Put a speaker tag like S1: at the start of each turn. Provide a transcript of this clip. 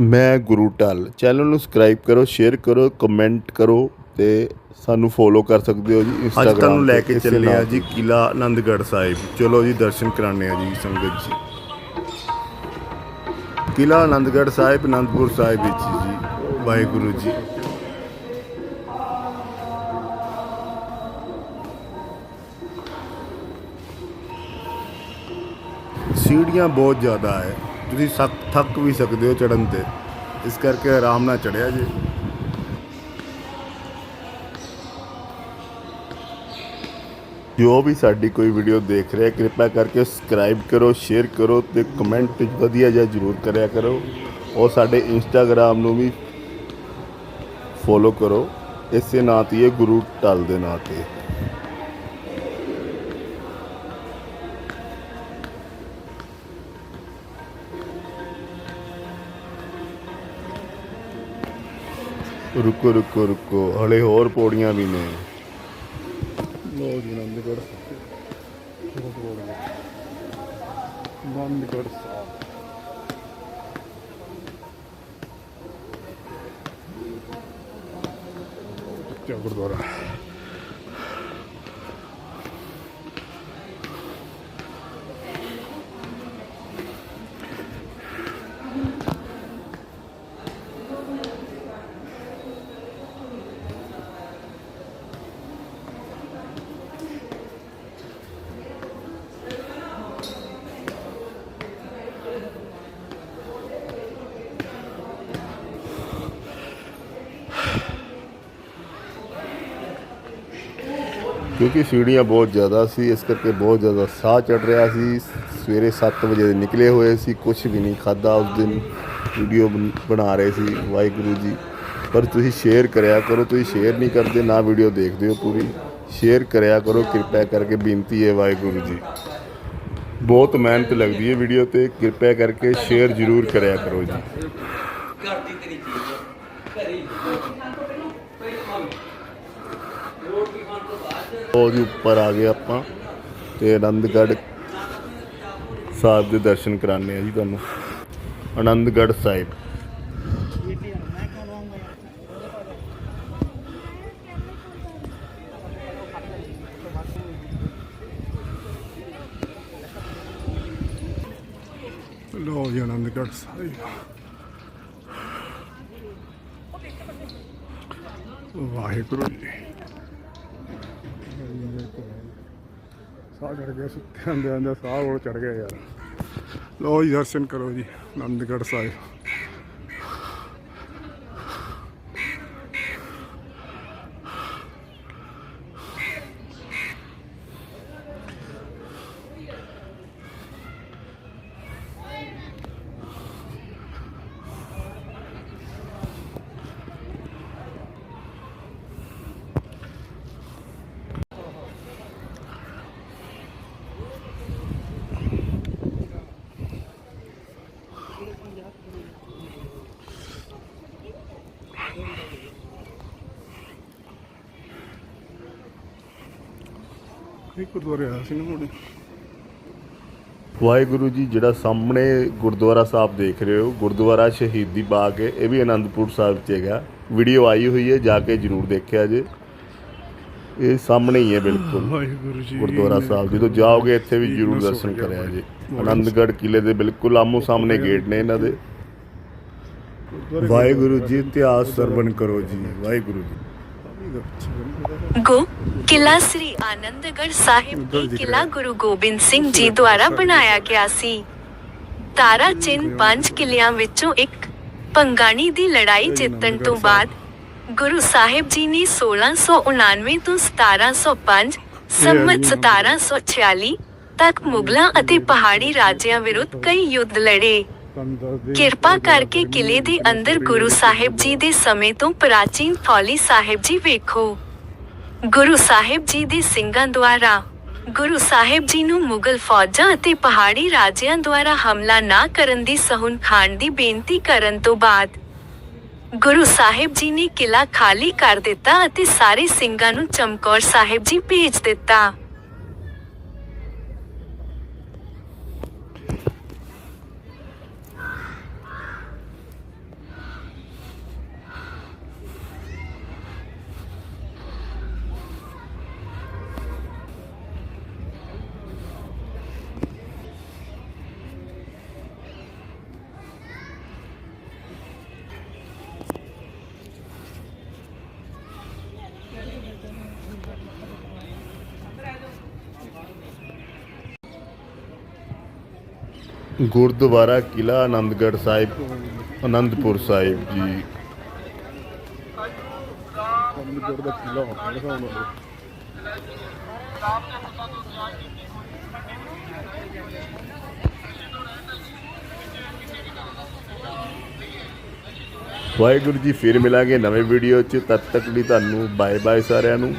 S1: ਮੈਂ ਗੁਰੂ ਢੱਲ। ਚੈਨਲ ਨੂੰ ਸਬਸਕ੍ਰਾਈਬ ਕਰੋ ਸ਼ੇਅਰ ਕਰੋ ਕਮੈਂਟ ਕਰੋ ਤੇ ਸਾਨੂੰ ਫੋਲੋ ਕਰ ਸਕਦੇ ਹੋ ਜੀ
S2: ਅੱਜ
S1: ਇੰਸਟਾਗ੍ਰਾਮ
S2: ਤੁਹਾਨੂੰ ਲੈ ਕੇ ਚੱਲੇ ਆ ਜੀ ਕਿਲਾ ਆਨੰਦਗੜ੍ਹ ਸਾਹਿਬ। ਚਲੋ ਜੀ ਦਰਸ਼ਨ ਕਰਾਣੇ ਆ ਜੀ ਸੰਗਤ ਜੀ। ਕਿਲਾ ਆਨੰਦਗੜ੍ਹ ਸਾਹਿਬ ਅਨੰਦਪੁਰ ਸਾਹਿਬ ਵਿੱਚ ਜੀ ਵਾਹਿਗੁਰੂ ਜੀ। ਸੀੜੀਆਂ ਬਹੁਤ ਜ਼ਿਆਦਾ ਹੈ। ਤੁਸੀਂ ਸੱਕ ਥੱਕ ਵੀ ਸਕਦੇ ਹੋ ਚੜਨ ਤੇ। ਇਸ ਕਰਕੇ ਆਰਾਮ ਨਾਲ ਚੜਿਆ ਜੀ।
S1: ਜੋ ਵੀ ਸਾਡੀ ਕੋਈ ਵੀਡੀਓ ਦੇਖ ਰਿਹਾ, ਕਿਰਪਾ ਕਰਕੇ ਸਬਸਕ੍ਰਾਈਬ ਕਰੋ ਸ਼ੇਅਰ ਕਰੋ ਤੇ ਕਮੈਂਟ ਵਧੀਆ ਜਿਹਾ ਜ਼ਰੂਰ ਕਰਿਆ ਕਰੋ। ਔਰ ਸਾਡੇ ਇੰਸਟਾਗ੍ਰਾਮ ਨੂੰ ਵੀ ਫੋਲੋ ਕਰੋ। ਇਸੇ ਨਾਂ ਤੇ ਗੁਰੂ ਢੱਲ ਦੇ ਨਾਂ ਤੇ। ਰੁਕੋ ਰੁਕੋ ਰੁਕੋ। ਹਲੇ ਹੋਰ ਪੌੜੀਆਂ ਵੀ ਨੇ।
S2: ਲੋ ਜੀ ਆਨੰਦਗੜ੍ਹ ਆਨੰਦਗੜ੍ਹ ਸਾਹਿਬ। ਗੁਰਦੁਆਰਾ।
S1: ਕਿਉਂਕਿ ਸੀੜੀਆਂ ਬਹੁਤ ਜ਼ਿਆਦਾ ਸੀ, ਇਸ ਕਰਕੇ ਬਹੁਤ ਜ਼ਿਆਦਾ ਸਾਹ ਚੜ ਰਿਹਾ ਸੀ। ਸਵੇਰੇ 7 ਵਜੇ ਦੇ ਨਿਕਲੇ ਹੋਏ ਸੀ ਕੁਝ ਵੀ ਨਹੀਂ ਖਾਦਾ ਉਸ ਦਿਨ। ਵੀਡੀਓ ਬਣਾ ਰਹੇ ਸੀ ਵਾਹਿਗੁਰੂ ਜੀ। ਪਰ ਤੁਸੀਂ ਸ਼ੇਅਰ ਕਰਿਆ ਕਰੋ, ਤੁਸੀਂ ਸ਼ੇਅਰ ਨਹੀਂ ਕਰਦੇ, ਨਾ ਵੀਡੀਓ ਦੇਖਦੇ ਹੋ ਪੂਰੀ। ਸ਼ੇਅਰ ਕਰਿਆ ਕਰੋ, ਕਿਰਪਾ ਕਰਕੇ ਬੇਨਤੀ ਹੈ ਵਾਹਿਗੁਰੂ ਜੀ। ਬਹੁਤ ਮਿਹਨਤ ਲੱਗਦੀ ਹੈ ਵੀਡੀਓ ਤੇ, ਕਿਰਪਾ ਕਰਕੇ ਸ਼ੇਅਰ ਜ਼ਰੂਰ ਕਰਿਆ ਕਰੋ ਜੀ।
S3: ਕਰਦੀ ਤੇਰੀ ਚੀਜ਼ ਘਰੇ ਤੋਂ
S1: ਉੱਪਰ ਆ ਗਏ ਆਪਾਂ ਤੇ ਆਨੰਦਗੜ੍ਹ ਸਾਹਿਬ ਦੇ ਦਰਸ਼ਨ ਕਰਾਣੇ ਆ ਜੀ ਤੁਹਾਨੂੰ। ਆਨੰਦਗੜ੍ਹ ਸਾਹਿਬ।
S2: ਲੋ ਜੀ ਆਨੰਦਗੜ੍ਹ ਸਾਹਿਬ। ਵਾਹਿਗੁਰੂ ਜੀ। ਸਾਹ ਚੜ ਗਿਆ, ਸੁੱਤੇ ਹੁੰਦੇ ਆਂਦੇ ਸਾਹ ਹੋਰ ਚੜ ਗਿਆ ਯਾਰ। ਲੋ ਜੀ, ਦਰਸ਼ਨ ਕਰੋ ਜੀ, ਆਨੰਦਗੜ੍ਹ ਸਾਹਿਬ। ਇਹ ਗੁਰਦੁਆਰੇ ਆ ਸੀ ਨਾ ਮੁੰਡੇ।
S1: ਵਾਹਿਗੁਰੂ ਜੀ ਜਿਹੜਾ ਸਾਹਮਣੇ ਗੁਰਦੁਆਰਾ ਸਾਹਿਬ ਦੇਖ ਰਹੇ ਹੋ ਗੁਰਦੁਆਰਾ ਸ਼ਹੀਦੀ ਬਾਗ ਹੈ ਇਹ ਵੀ ਆਨੰਦਪੁਰ ਸਾਹਿਬ 'ਚ ਹੈਗਾ। ਵੀਡੀਓ ਆਈ ਹੋਈ ਹੈ ਜਾ ਕੇ ਜਰੂਰ ਦੇਖਿਆ ਜੇ। ਇਹ ਸਾਹਮਣੇ ਹੀ ਹੈ ਬਿਲਕੁਲ
S2: ਵਾਹਿਗੁਰੂ ਜੀ।
S1: ਗੁਰਦੁਆਰਾ ਸਾਹਿਬ ਜਦੋਂ ਜਾਓਗੇ ਇੱਥੇ ਵੀ ਜਰੂਰ ਦਰਸ਼ਨ ਕਰਿਆ ਜੀ। ਆਨੰਦਗੜ੍ਹ ਕਿਲੇ ਦੇ ਬਿਲਕੁਲ ਆਮੋ ਸਾਹਮਣੇ ਗੇਟ ਨੇ ਇਹਨਾਂ ਦੇ।
S2: ਵਾਹਿਗੁਰੂ ਜੀ ਇਤਿਹਾਸ ਸਰਵਣ ਕਰੋ ਜੀ ਵਾਹਿਗੁਰੂ ਜੀ।
S4: ਗੋ ਕਿਲਾ ਸ੍ਰੀ ਆਨੰਦਗੜ੍ਹ ਸਾਹਿਬ ਇਹ ਕਿਲਾ। ਗੁਰੂ ਗੋਬਿੰਦ ਸਿੰਘ ਜੀ ਦੁਆਰਾ ਬਣਾਇਆ ਗਿਆ ਸੀ ਤਾਰਾ ਚਿੰਨ ਪੰਜ ਕਿਲਿਆਂ ਵਿੱਚੋਂ ਇੱਕ ਪੰਗਾਣੀ ਦੀ ਲੜਾਈ ਜਿੱਤਣ ਤੋਂ ਬਾਅਦ ਗੁਰੂ ਸਾਹਿਬ ਜੀ ਨੇ 1699 ਤੋਂ 1705 ਸੰਮਤ 1746 ਤੱਕ ਮੁਗਲਾਂ ਅਤੇ ਪਹਾੜੀ ਰਾਜਿਆਂ ਵਿਰੁੱਧ ਕਈ ਯੁੱਧ ਲੜੇ ਕਿਰਪਾ ਕਰਕੇ ਕਿਲੇ ਦੇ ਅੰਦਰ ਗੁਰੂ ਸਾਹਿਬ ਜੀ ਦੇ ਸਮੇਂ ਤੋਂ ਪ੍ਰਾਚੀਨ ਥੌਲੀ ਸਾਹਿਬ ਜੀ ਵੇਖੋ। ਗੁਰੂ ਸਾਹਿਬ ਜੀ ਦੇ ਸਿੰਘਾਂ ਦੁਆਰਾ, ਗੁਰੂ ਸਾਹਿਬ ਜੀ ਨੂੰ ਮੁਗਲ ਫੌਜਾਂ ਅਤੇ ਪਹਾੜੀ ਰਾਜਿਆਂ ਦੁਆਰਾ ਹਮਲਾ ਨਾ ਕਰਨ ਦੀ ਸਹੁੰ ਖਾਣ ਦੀ ਬੇਨਤੀ ਕਰਨ ਤੋਂ ਬਾਅਦ, ਗੁਰੂ ਸਾਹਿਬ ਜੀ ਨੇ ਕਿਲਾ ਖਾਲੀ ਕਰ ਦਿੱਤਾ ਅਤੇ ਸਾਰੇ ਸਿੰਘਾਂ ਨੂੰ ਚਮਕੌਰ ਸਾਹਿਬ ਜੀ ਭੇਜ ਦਿੱਤਾ।
S1: ਗੁਰਦੁਆਰਾ ਕਿਲਾ ਆਨੰਦਗੜ੍ਹ ਸਾਹਿਬ, ਆਨੰਦਪੁਰ ਸਾਹਿਬ ਜੀ।
S2: ਅੰਮ੍ਰਿਤਸਰ ਦਾ ਕਿਲਾ ਹੋਣਾ
S1: ਵਾਹਿਗੁਰੂ ਜੀ, ਫਿਰ ਮਿਲਾਂਗੇ ਨਵੇਂ ਵੀਡੀਓ 'ਚ। ਤਦ ਤੱਕ ਲਈ ਤੁਹਾਨੂੰ ਬਾਏ ਬਾਏ ਸਾਰਿਆਂ ਨੂੰ।